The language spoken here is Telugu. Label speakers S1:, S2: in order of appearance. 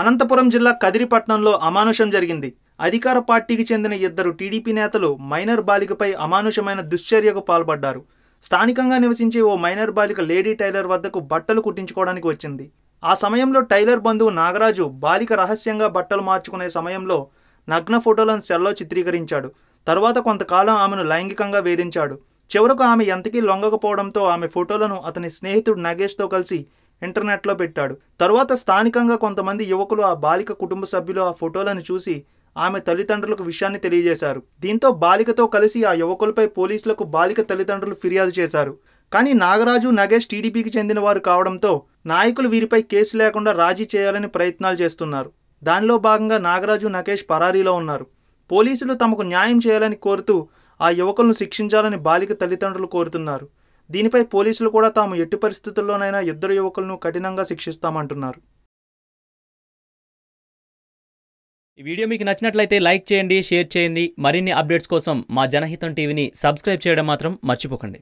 S1: అనంతపురం జిల్లా కదిరిపట్నంలో అమానుషం జరిగింది. అధికార పార్టీకి చెందిన ఇద్దరు టీడీపీ నేతలు మైనర్ బాలికపై అమానుషమైన దుశ్చర్యకు పాల్పడ్డారు. స్థానికంగా నివసించే ఓ మైనర్ బాలిక లేడీ టైలర్ వద్దకు బట్టలు కుట్టించుకోవడానికి వచ్చింది. ఆ సమయంలో టైలర్ బంధువు నాగరాజు బాలిక రహస్యంగా బట్టలు మార్చుకునే సమయంలో నగ్న ఫోటోలను సెల్లో చిత్రీకరించాడు. తరువాత కొంతకాలం ఆమెను లైంగికంగా వేధించాడు. చివరకు ఆమె ఎంతకీ లొంగకపోవడంతో ఆమె ఫోటోలను అతని స్నేహితుడు నగేష్తో కలిసి ఇంటర్నెట్లో పెట్టాడు. తరువాత స్థానికంగా కొంతమంది యువకులు ఆ బాలిక కుటుంబ సభ్యులు ఆ ఫోటోలను చూసి ఆమె తల్లిదండ్రులకు విషయాన్ని తెలియజేశారు. దీంతో బాలికతో కలిసి ఆ యువకులపై పోలీసులకు బాలిక తల్లిదండ్రులు ఫిర్యాదు చేశారు. కానీ నాగరాజు నగేష్ టీడీపీకి చెందిన వారు కావడంతో నాయకులు వీరిపై కేసు లేకుండా రాజీ చేయాలని ప్రయత్నాలు చేస్తున్నారు. దానిలో భాగంగా నాగరాజు నగేష్ పరారీలో ఉన్నారు. పోలీసులు తమకు న్యాయం చేయాలని కోరుతూ ఆ యువకులను శిక్షించాలని బాలిక తల్లిదండ్రులు కోరుతున్నారు. దీనిపై పోలీసులు కూడా తాము ఎట్టి పరిస్థితుల్లోనైనా ఇద్దరు యువకులను కఠినంగా శిక్షిస్తామంటున్నారు.
S2: ఈ వీడియో మీకు నచ్చినట్లయితే లైక్ చేయండి షేర్ చేయండి. మరిన్ని అప్డేట్స్ కోసం మా జనహితం టీవీని సబ్స్క్రైబ్ చేయడం మాత్రం మర్చిపోకండి.